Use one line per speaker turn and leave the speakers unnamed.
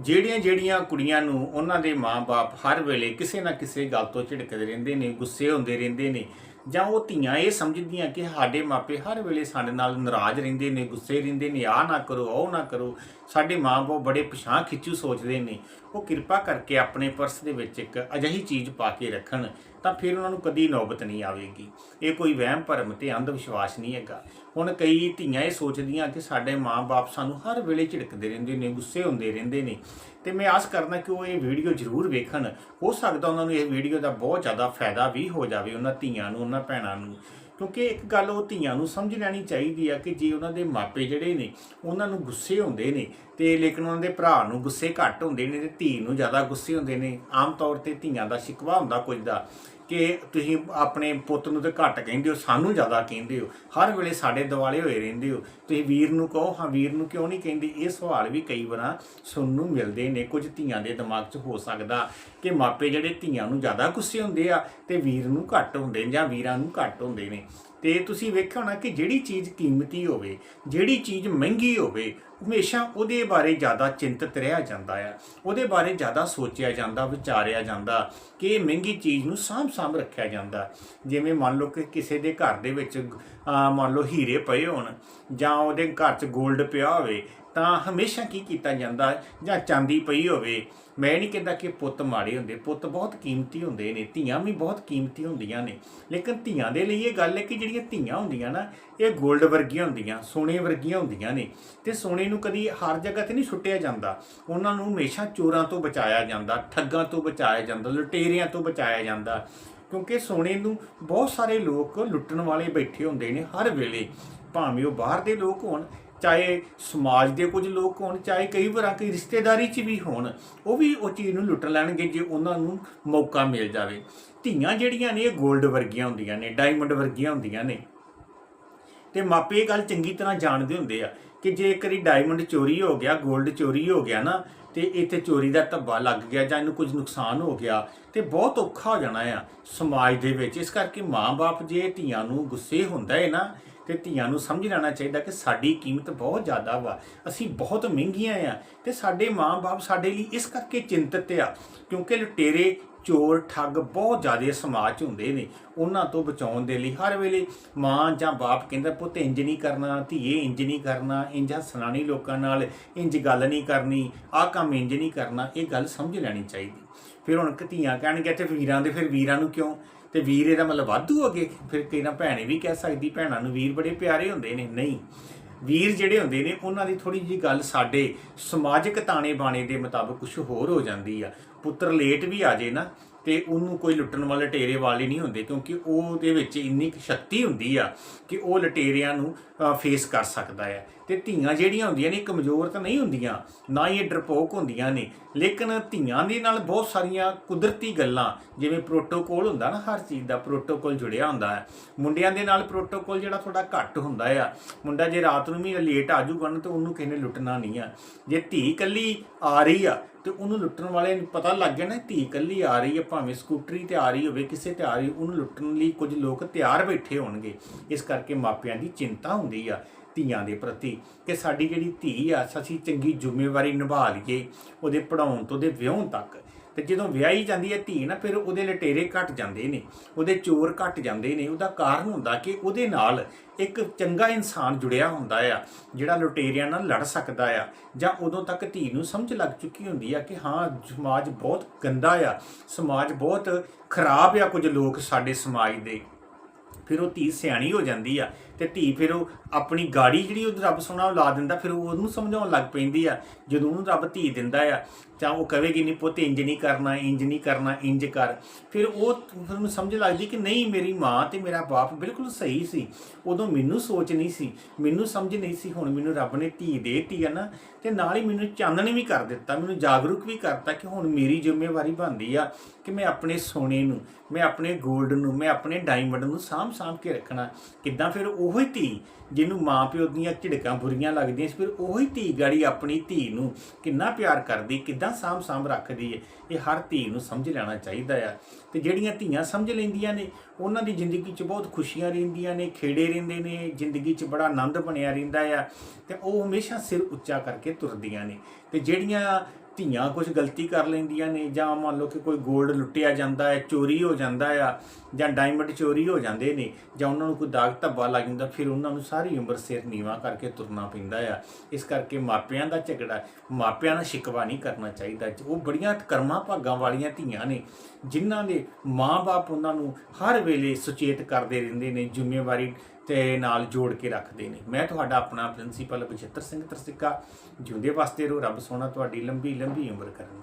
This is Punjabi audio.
ਜਿਹੜੀਆਂ ਜਿਹੜੀਆਂ ਕੁੜੀਆਂ ਨੂੰ ਉਹਨਾਂ ਦੇ ਮਾਪੇ ਹਰ ਵੇਲੇ ਕਿਸੇ ਨਾ ਕਿਸੇ ਗੱਲ ਤੋਂ ਝਿੜਕਦੇ ਰਹਿੰਦੇ ਨੇ, ਗੁੱਸੇ ਹੁੰਦੇ ਰਹਿੰਦੇ ਨੇ, ਜਾਂ ਉਹ ਧੀਆਂ ਇਹ ਸਮਝਦੀਆਂ ਕਿ ਸਾਡੇ ਮਾਪੇ ਹਰ ਵੇਲੇ ਸਾਡੇ ਨਾਲ ਨਾਰਾਜ਼ ਰਹਿੰਦੇ ਨੇ, ਗੁੱਸੇ ਰਹਿੰਦੇ ਨੇ, ਆਹ ਨਾ ਕਰੋ, ਉਹ ਨਾ ਕਰੋ, ਸਾਡੇ ਮਾਪੇ ਬੜੇ ਪਛਾਣ ਖਿੱਚੂ ਸੋਚਦੇ ਨੇ। ਉਹ ਕਿਰਪਾ ਕਰਕੇ ਆਪਣੇ ਪਰਸ ਦੇ ਵਿੱਚ ਇੱਕ ਅਜਿਹੀ ਚੀਜ਼ ਪਾ ਕੇ ਰੱਖਣ ਤਾਂ ਫਿਰ ਉਹਨਾਂ ਨੂੰ ਕਦੀ ਨੌਬਤ ਨਹੀਂ ਆਵੇਗੀ। ਇਹ ਕੋਈ ਵਹਿਮ, ਭਰਮ ਤੇ ਅੰਧ ਵਿਸ਼ਵਾਸ ਨਹੀਂ ਹੈਗਾ। ਹੁਣ ਕਈ ਧੀਆਂ ਇਹ ਸੋਚਦੀਆਂ ਕਿ ਸਾਡੇ ਮਾਪੇ ਸਾਨੂੰ ਹਰ ਵੇਲੇ ਝਿੜਕਦੇ ਰਹਿੰਦੇ ਨੇ, ਗੁੱਸੇ ਹੁੰਦੇ ਰਹਿੰਦੇ ਨੇ। ਤੇ ਮੈਂ ਆਸ ਕਰਦਾ ਕਿ ਉਹ ਇਹ ਵੀਡੀਓ ਜ਼ਰੂਰ ਵੇਖਣ। ਹੋ ਸਕਦਾ ਉਹਨਾਂ ਨੂੰ ਇਹ ਵੀਡੀਓ ਦਾ ਬਹੁਤ ਜ਼ਿਆਦਾ ਫਾਇਦਾ ਵੀ ਹੋ ਜਾਵੇ ਉਹਨਾਂ ਧੀਆਂ ਨੂੰ, ਉਹਨਾਂ ਭੈਣਾਂ ਨੂੰ। ਕਿਉਂਕਿ ਇੱਕ ਗੱਲ ਉਹ ਧੀਆਂ ਨੂੰ ਸਮਝ ਲੈਣੀ ਚਾਹੀਦੀ ਆ ਕਿ ਜੇ ਉਹਨਾਂ ਦੇ ਮਾਪੇ ਜਿਹੜੇ ਨੇ, ਉਹਨਾਂ ਨੂੰ ਗੁੱਸੇ ਹੁੰਦੇ ਨੇ, ਤੇ ਲੇਕਿਨ ਉਹਨਾਂ ਦੇ ਭਰਾ ਨੂੰ ਗੁੱਸੇ ਘੱਟ ਹੁੰਦੇ ਨੇ ਤੇ ਧੀ ਨੂੰ ਜ਼ਿਆਦਾ ਗੁੱਸੇ ਹੁੰਦੇ ਨੇ। ਆਮ ਤੌਰ ਤੇ ਧੀਆਂ ਦਾ ਸ਼ਿਕਵਾ ਹੁੰਦਾ ਕੁਝ ਦਾ। ਕਿ ਤੁਸੀਂ ਆਪਣੇ ਪੁੱਤ ਨੂੰ ਤੇ ਘੱਟ ਕਹਿੰਦੇ ਹੋ, ਸਾਨੂੰ ਜ਼ਿਆਦਾ ਕਹਿੰਦੇ ਹੋ। ਹਰ ਵੇਲੇ ਸਾਡੇ ਦਿਵਾਲੇ ਹੋਏ ਰਹਿੰਦੇ ਹੋ। ਤੁਸੀਂ ਵੀਰ ਨੂੰ ਕਹੋ, ਹਾਂ, ਵੀਰ ਨੂੰ ਕਿਉਂ ਨਹੀਂ ਕਹਿੰਦੇ? ਇਹ ਸਵਾਲ ਵੀ ਕਈ ਵਾਰਾਂ ਸੁਣਨ ਨੂੰ ਮਿਲਦੇ ਨੇ। ਕੁਝ ਧੀਆਂ ਦੇ ਦਿਮਾਗ 'ਚ ਹੋ ਸਕਦਾ ਕਿ ਮਾਪੇ ਜਿਹੜੇ ਧੀਆਂ ਨੂੰ ਜ਼ਿਆਦਾ ਗੁੱਸੇ ਹੁੰਦੇ ਆ ਤੇ ਵੀਰ ਨੂੰ ਘੱਟ ਹੁੰਦੇ ਨੇ ਜਾਂ ਵੀਰਾਂ ਨੂੰ ਘੱਟ ਹੁੰਦੇ ਨੇ। ਤੇ ਤੁਸੀਂ ਵੇਖਿਆ ਹੋਣਾ ਕਿ ਜਿਹੜੀ ਚੀਜ਼ ਕੀਮਤੀ ਹੋਵੇ, ਜਿਹੜੀ ਚੀਜ਼ ਮਹਿੰਗੀ ਹੋਵੇ, ਹਮੇਸ਼ਾ ਉਹਦੇ ਬਾਰੇ ਜ਼ਿਆਦਾ ਚਿੰਤਤ ਰਿਹਾ ਜਾਂਦਾ ਆ। ਉਹਦੇ ਬਾਰੇ ਜ਼ਿਆਦਾ ਸੋਚਿਆ ਜਾਂਦਾ, ਵਿਚਾਰਿਆ ਜਾਂਦਾ ਕਿ ਇਹ ਮਹਿੰਗੀ ਚੀਜ਼ ਨੂੰ ਸਾਂਭ ਸਾਂਭ ਰੱਖਿਆ ਜਾਂਦਾ ਜਿਵੇਂ ਮੰਨ ਲਓ ਕਿ ਕਿਸੇ ਦੇ ਘਰ ਦੇ ਵਿੱਚ ਮੰਨ ਲਓ ਹੀਰੇ ਪਏ ਹੋਣ ਜਾਂ ਉਹਦੇ ਘਰ 'ਚ 골ਡ ਪਿਆ ਹੋਵੇ ਤਾਂ ਹਮੇਸ਼ਾ ਕੀ ਕੀਤਾ ਜਾਂਦਾ ਜਾਂ ਚਾਂਦੀ ਪਈ ਹੋਵੇ, ਮੈਂ ਨਹੀਂ ਕਹਿੰਦਾ ਕਿ ਪੁੱਤ ਮਾੜੇ ਹੁੰਦੇ, ਪੁੱਤ ਬਹੁਤ ਕੀਮਤੀ ਹੁੰਦੇ ਨੇ, ਧੀਆਂ ਵੀ ਬਹੁਤ ਕੀਮਤੀ ਹੁੰਦੀਆਂ ਨੇ, ਲੇਕਿਨ ਧੀਆਂ ਦੇ ਲਈ ਇਹ ਗੱਲ ਹੈ ਕਿ ਜਿਹੜੀਆਂ ਧੀਆਂ ਹੁੰਦੀਆਂ ਨਾ, ਇਹ 골ਡ ਵਰਗੀਆਂ ਹੁੰਦੀਆਂ, ਸੋਨੇ ਵਰਗੀਆਂ ਹੁੰਦੀਆਂ ਨੇ, ਤੇ ਸੋਨੇ ਨੂੰ ਕਦੀ ਹਰ ਜਗ੍ਹਾ ਤੇ ਨਹੀਂ ਸੁੱਟਿਆ ਜਾਂਦਾ, ਉਹਨਾਂ ਨੂੰ ਹਮੇਸ਼ਾ ਚੋਰਾਂ ਤੋਂ ਬਚਾਇਆ ਜਾਂਦਾ, ਠੱਗਾਂ ਤੋਂ ਬਚਾਇਆ ਜਾਂਦਾ, ਲੁਟੇਰਿਆਂ ਤੋਂ ਬਚਾਇਆ ਜਾਂਦਾ, ਕਿਉਂਕਿ ਸੋਨੇ ਨੂੰ ਬਹੁਤ ਸਾਰੇ ਲੋਕ ਲੁੱਟਣ ਵਾਲੇ ਬੈਠੇ ਹੁੰਦੇ ਨੇ ਹਰ ਵੇਲੇ, ਭਾਵੇਂ ਉਹ ਬਾਹਰ ਦੇ ਲੋਕ ਹੋਣ ਚਾਹੇ ਸਮਾਜ ਦੇ ਕੁਝ ਲੋਕ ਹੋਣ, ਚਾਹੇ ਕਈ ਵਾਰਾਂ ਕਈ ਰਿਸ਼ਤੇਦਾਰੀ 'ਚ ਵੀ ਹੋਣ, ਉਹ ਵੀ ਉਹ ਚੀਜ਼ ਨੂੰ ਲੁੱਟ ਲੈਣਗੇ ਜੇ ਉਹਨਾਂ ਨੂੰ ਮੌਕਾ ਮਿਲ ਜਾਵੇ। ਧੀਆਂ ਜਿਹੜੀਆਂ ਨੇ, ਇਹ 골ਡ ਵਰਗੀਆਂ ਹੁੰਦੀਆਂ ਨੇ, ਡਾਇਮੰਡ ਵਰਗੀਆਂ ਹੁੰਦੀਆਂ ਨੇ। ਤੇ ਮਾਪੇ ਇਹ ਗੱਲ ਚੰਗੀ ਤਰ੍ਹਾਂ ਜਾਣਦੇ ਹੁੰਦੇ ਆ ਕਿ ਜੇ ਇੱਕ ਵਾਰੀ ਡਾਇਮੰਡ ਚੋਰੀ ਹੋ ਗਿਆ 골ਡ ਚੋਰੀ ਹੋ ਗਿਆ ਨਾ, ਤੇ ਇੱਥੇ ਚੋਰੀ ਦਾ ਧੱਬਾ ਲੱਗ ਗਿਆ ਜਾਂ ਇਹਨੂੰ ਕੁਝ ਨੁਕਸਾਨ ਹੋ ਗਿਆ, ਤੇ ਬਹੁਤ ਔਖਾ ਹੋ ਜਾਣਾ ਆ ਸਮਾਜ ਦੇ ਵਿੱਚ। ਇਸ ਕਰਕੇ ਮਾਂ-ਬਾਪ ਜੇ ਧੀਆਂ ਨੂੰ ਗੁੱਸੇ ਹੁੰਦਾ ਹੈ ਨਾ ਤੇ ਧੀਆਂ ਨੂੰ ਸਮਝ ਲੈਣਾ ਚਾਹੀਦਾ ਕਿ ਸਾਡੀ ਕੀਮਤ ਬਹੁਤ ਜ਼ਿਆਦਾ ਵਾ। ਅਸੀਂ ਬਹੁਤ ਮਹਿੰਗੀਆਂ ਆ ਤੇ ਸਾਡੇ ਮਾਂ-ਬਾਪ ਸਾਡੇ ਲਈ ਇਸ ਕਰਕੇ ਚਿੰਤਤ ਆ, ਕਿਉਂਕਿ ਲੁਟੇਰੇ, ਚੋਰ, ਠੱਗ ਬਹੁਤ ਜ਼ਿਆਦਾ ਸਮਾਜ 'ਚ ਹੁੰਦੇ ਨੇ। ਉਹਨਾਂ ਤੋਂ ਬਚਾਉਣ ਦੇ ਲਈ ਹਰ ਵੇਲੇ ਮਾਂ ਜਾਂ ਬਾਪ ਕਹਿੰਦਾ, ਪੁੱਤ ਇੰਜ ਨਹੀਂ ਕਰਨਾ, ਧੀਏ ਇੰਜ ਨਹੀਂ ਕਰਨਾ ਇੰਜ ਹੱਸਣਾ ਨਹੀਂ ਲੋਕਾਂ ਨਾਲ ਇੰਜ ਗੱਲ ਨਹੀਂ ਕਰਨੀ, ਆਹ ਕੰਮ ਇੰਜ ਨਹੀਂ ਕਰਨਾ। ਇਹ ਗੱਲ ਸਮਝ ਲੈਣੀ ਚਾਹੀਦੀ। ਫਿਰ ਹੁਣ ਕਿ ਧੀਆਂ ਕਹਿਣਗੇ ਤੇ ਵੀਰਾਂ ਦੇ, ਫਿਰ ਵੀਰਾਂ ਨੂੰ ਕਿਉਂ? ਤੇ ਵੀਰ ਇਹਦਾ ਮਤਲਬ ਵਾਧੂ ਹੋ ਗਏ ਫਿਰ ਕਈ ਨਾ ਭੈਣੇ ਵੀ ਕਹਿ ਸਕਦੀ, ਭੈਣਾਂ ਨੂੰ ਵੀਰ ਬੜੇ ਪਿਆਰੇ ਹੁੰਦੇ ਨੇ। ਨਹੀਂ, ਵੀਰ ਜਿਹੜੇ ਹੁੰਦੇ ਨੇ, ਉਹਨਾਂ ਦੀ ਥੋੜੀ ਜੀ ਗੱਲ ਸਾਡੇ ਸਮਾਜਿਕ ਤਾਣੇ ਬਾਣੇ ਦੇ ਮੁਤਾਬਕ ਕੁਝ ਹੋਰ ਹੋ ਜਾਂਦੀ ਆ। ਪੁੱਤਰ ਲੇਟ ਵੀ ਆ ਜੇ ਨਾ, ਤੇ ਉਹਨੂੰ ਕੋਈ ਲੁੱਟਣ ਵਾਲੇ ਲਟੇਰੇ ਵਾਲੇ ਨਹੀਂ ਹੁੰਦੇ, ਕਿਉਂਕਿ ਉਹਦੇ ਵਿੱਚ ਇੰਨੀ ਕੁ ਸ਼ਕਤੀ ਹੁੰਦੀ ਆ ਕਿ ਉਹ ਲਟੇਰਿਆਂ ਨੂੰ ਫੇਸ ਕਰ ਸਕਦਾ ਹੈ ਤੇ ਧੀਆਂ ਜਿਹੜੀਆਂ ਹੁੰਦੀਆਂ ਨੇ ਕਮਜ਼ੋਰ ਤਾਂ ਨਹੀਂ ਹੁੰਦੀਆਂ, ਨਾ ਹੀ ਇਹ ਡਰਪੋਕ ਹੁੰਦੀਆਂ ਨੇ। ਲੇਕਿਨ ਧੀਆਂ ਦੇ ਨਾਲ ਬਹੁਤ ਸਾਰੀਆਂ ਕੁਦਰਤੀ ਗੱਲਾਂ, ਜਿਵੇਂ ਪ੍ਰੋਟੋਕੋਲ ਹੁੰਦਾ ਨਾ, ਹਰ ਚੀਜ਼ ਦਾ ਪ੍ਰੋਟੋਕੋਲ ਜੁੜਿਆ ਹੁੰਦਾ ਹੈ। ਮੁੰਡਿਆਂ ਦੇ ਨਾਲ ਪ੍ਰੋਟੋਕੋਲ ਜਿਹੜਾ ਥੋੜਾ ਘੱਟ ਹੁੰਦਾ ਆ। ਮੁੰਡਾ ਜੇ ਰਾਤ ਨੂੰ ਵੀ ਲੇਟ ਆ ਜਾਊਗਾ ਨਾ, ਤਾਂ ਉਹਨੂੰ ਕਿਸੇ ਨੇ ਲੁੱਟਣਾ ਨਹੀਂ ਆ। ਜੇ ਧੀ ਇਕੱਲੀ ਆ ਰਹੀ ਆ, ਤੇ ਉਹਨੂੰ ਲੁੱਟਣ ਵਾਲੇ ਨੂੰ ਪਤਾ ਲੱਗ ਗਿਆ ਨਾ, ਧੀ ਇਕੱਲੀ ਆ ਰਹੀ ਹੈ ਭਾਵੇਂ ਸਕੂਟਰੀ ਤੇ ਆ ਰਹੀ ਹੋਵੇ, ਕਿਸੇ ਤੇ ਆ ਰਹੀ, ਉਹਨੂੰ ਲੁੱਟਣ ਲਈ ਕੁਝ ਲੋਕ ਤਿਆਰ ਬੈਠੇ ਹੋਣਗੇ। ਇਸ ਕਰਕੇ ਮਾਪਿਆਂ ਦੀ ਚਿੰਤਾ ਹੁੰਦੀ ਆ। ਧੀਆਂ ਦੇ ਪ੍ਰਤੀ ਕਿ ਸਾਡੀ ਜਿਹੜੀ ਧੀ ਆ, ਅਸੀਂ ਚੰਗੀ ਜ਼ਿੰਮੇਵਾਰੀ ਨਿਭਾ ਲਈਏ ਉਹਦੇ ਪੜਾਉਣ ਤੋਂ ਦੇ ਵਿਆਹਣ ਤੱਕ। ਤੇ ਜਦੋਂ ਵਿਆਹੀ ਜਾਂਦੀ ਹੈ ਧੀ ਨਾ, ਫਿਰ ਉਹਦੇ ਲਟੇਰੇ ਘਟ ਜਾਂਦੇ ਨੇ, ਉਹਦੇ ਚੋਰ ਘਟ ਜਾਂਦੇ ਨੇ। ਉਹਦਾ ਕਾਰਨ ਹੁੰਦਾ ਕਿ ਉਹਦੇ ਨਾਲ ਇੱਕ ਚੰਗਾ ਇਨਸਾਨ ਜੁੜਿਆ ਹੁੰਦਾ ਆ, ਜਿਹੜਾ ਲੁਟੇਰਿਆਂ ਨਾਲ ਲੜ ਸਕਦਾ ਆ। ਜਾਂ ਉਦੋਂ ਤੱਕ ਧੀ ਨੂੰ ਸਮਝ ਲੱਗ ਚੁੱਕੀ ਹੁੰਦੀ ਆ ਕਿ ਹਾਂ, ਸਮਾਜ ਬਹੁਤ ਗੰਦਾ ਆ, ਸਮਾਜ ਬਹੁਤ ਖਰਾਬ ਆ ਕੁਝ ਲੋਕ ਸਾਡੇ ਸਮਾਜ ਦੇ। ਫਿਰ ਉਹ ਧੀ ਸਿਆਣੀ ਹੋ ਜਾਂਦੀ ਆ ਤੇ ਧੀ ਫਿਰ ਉਹ ਆਪਣੀ ਗਾੜੀ ਜਿਹੜੀ ਉਹ ਰੱਬ ਸੋਹਣਾ ਉਹ ਲਾ ਦਿੰਦਾ, ਫਿਰ ਉਹ ਉਹਨੂੰ ਸਮਝਾਉਣ ਲੱਗ ਪੈਂਦੀ ਆ, ਜਦੋਂ ਉਹਨੂੰ ਰੱਬ ਧੀ ਦਿੰਦਾ ਆ ਤਾਂ ਉਹ ਕਹੇਗੀ ਨਹੀਂ ਪੁੱਤ ਇੰਜ ਨਹੀਂ ਕਰਨਾ, ਇੰਜ ਨਹੀਂ ਕਰਨਾ, ਇੰਜ ਕਰ। ਫਿਰ ਉਹ ਫਿਰ ਉਹਨੂੰ ਸਮਝ ਲੱਗਦੀ ਕਿ ਨਹੀਂ, ਮੇਰੀ ਮਾਂ ਤੇ ਮੇਰਾ ਬਾਪ ਬਿਲਕੁਲ ਸਹੀ ਸੀ। ਉਦੋਂ ਮੈਨੂੰ ਸੋਚ ਨਹੀਂ ਸੀ, ਮੈਨੂੰ ਸਮਝ ਨਹੀਂ ਸੀ, ਹੁਣ ਮੈਨੂੰ ਰੱਬ ਨੇ ਧੀ ਦੇਤੀ ਆ ਨਾ, ਤੇ ਨਾਲ ਹੀ ਮੈਨੂੰ ਚਾਨਣ ਵੀ ਕਰ ਦਿੱਤਾ, ਮੈਨੂੰ ਜਾਗਰੂਕ ਵੀ ਕਰਤਾ ਕਿ ਹੁਣ ਮੇਰੀ ਜ਼ਿੰਮੇਵਾਰੀ ਬਣਦੀ ਆ ਕਿ ਮੈਂ ਆਪਣੇ ਸੋਨੇ ਨੂੰ, ਮੈਂ ਆਪਣੇ 골ਡ ਨੂੰ, ਮੈਂ ਆਪਣੇ ਡਾਇਮੰਡ ਨੂੰ ਸਾਂਭ ਸਾਂਭ ਕੇ ਰੱਖਣਾ। ਕਿੱਦਾਂ ਫਿਰ ਉਹੀ ਧੀ ਜਿਹਨੂੰ ਮਾਂ ਪਿਓ ਦੀਆਂ ਝਿੜਕਾਂ ਬੁਰੀਆਂ ਲੱਗਦੀਆਂ ਸੀ, ਫਿਰ ਉਹੀ ਧੀ ਗਾੜੀ ਆਪਣੀ ਧੀ ਨੂੰ ਕਿੰਨਾ ਪਿਆਰ ਕਰਦੀ, ਕਿੱਦਾਂ ਸਾਂਭ ਸਾਂਭ ਰੱਖਦੀ ਹੈ ਇਹ ਹਰ ਧੀ ਨੂੰ ਸਮਝ ਲੈਣਾ ਚਾਹੀਦਾ ਆ। ਤੇ ਜਿਹੜੀਆਂ ਧੀਆਂ ਸਮਝ ਲੈਂਦੀਆਂ ਨੇ, ਉਹਨਾਂ ਦੀ ਜ਼ਿੰਦਗੀ 'ਚ ਬਹੁਤ ਖੁਸ਼ੀਆਂ ਰਹਿੰਦੀਆਂ ਨੇ, ਖੇੜੇ ਰਹਿੰਦੇ ਨੇ, ਜ਼ਿੰਦਗੀ 'ਚ ਬੜਾ ਆਨੰਦ ਬਣਿਆ ਰਹਿੰਦਾ ਆ। ਤੇ ਉਹ ਹਮੇਸ਼ਾ ਸਿਰ ਉੱਚਾ ਕਰਕੇ ਤੁਰਦੀਆਂ ਨੇ। ਤੇ ਜਿਹੜੀਆਂ ਧੀਆਂ ਕੁਝ ਗਲਤੀ ਕਰ ਲੈਂਦੀਆਂ ਨੇ, ਜਾਂ ਮੰਨ ਲਓ ਕਿ ਕੋਈ 골ਡ ਲੁੱਟਿਆ ਜਾਂਦਾ ਹੈ, ਚੋਰੀ ਹੋ ਜਾਂਦਾ ਆ, ਜਾਂ ਡਾਇਮੰਡ ਚੋਰੀ ਹੋ ਜਾਂਦੇ ਨੇ, ਜਾਂ ਉਹਨਾਂ ਨੂੰ ਕੋਈ ਦਾਗ ਧੱਬਾ ਲੱਗ ਜਾਂਦਾ, ਫਿਰ ਉਹਨਾਂ ਨੂੰ ਸਾਰੀ ਉਮਰ ਸਿਰ ਨੀਵਾ ਕਰਕੇ ਤੁਰਨਾ ਪੈਂਦਾ ਆ। ਇਸ ਕਰਕੇ ਮਾਪਿਆਂ ਦਾ ਝਗੜਾ, ਮਾਪਿਆਂ ਨਾਲ ਸ਼ਿਕਵਾ ਨਹੀਂ ਕਰਨਾ ਚਾਹੀਦਾ। ਉਹ ਬੜੀਆਂ ਕਰਮਾਂ ਭਾਗਾਂ ਵਾਲੀਆਂ ਧੀਆਂ ਨੇ, ਜਿਨ੍ਹਾਂ ਦੇ ਮਾਂ-ਬਾਪ ਉਹਨਾਂ ਨੂੰ ਹਰ ਵੇਲੇ ਸੁਚੇਤ ਕਰਦੇ ਰਹਿੰਦੇ ਨੇ, ਜ਼ਿੰਮੇਵਾਰੀ ਤੇ ਨਾਲ ਜੋੜ ਕੇ ਰੱਖਦੇ ਨੇ। ਮੈਂ ਤੁਹਾਡਾ ਆਪਣਾ ਪ੍ਰਿੰਸੀਪਲ ਬਚਿੱਤਰ ਸਿੰਘ ਤਰਸਿੱਕਾ, ਜਿਉਂਦੇ ਵਾਸਤੇ ਰੋ, ਰੱਬ ਸੋਹਣਾ ਤੁਹਾਡੀ ਲੰਬੀ ਲੰਬੀ ਉਮਰ ਕਰਨ।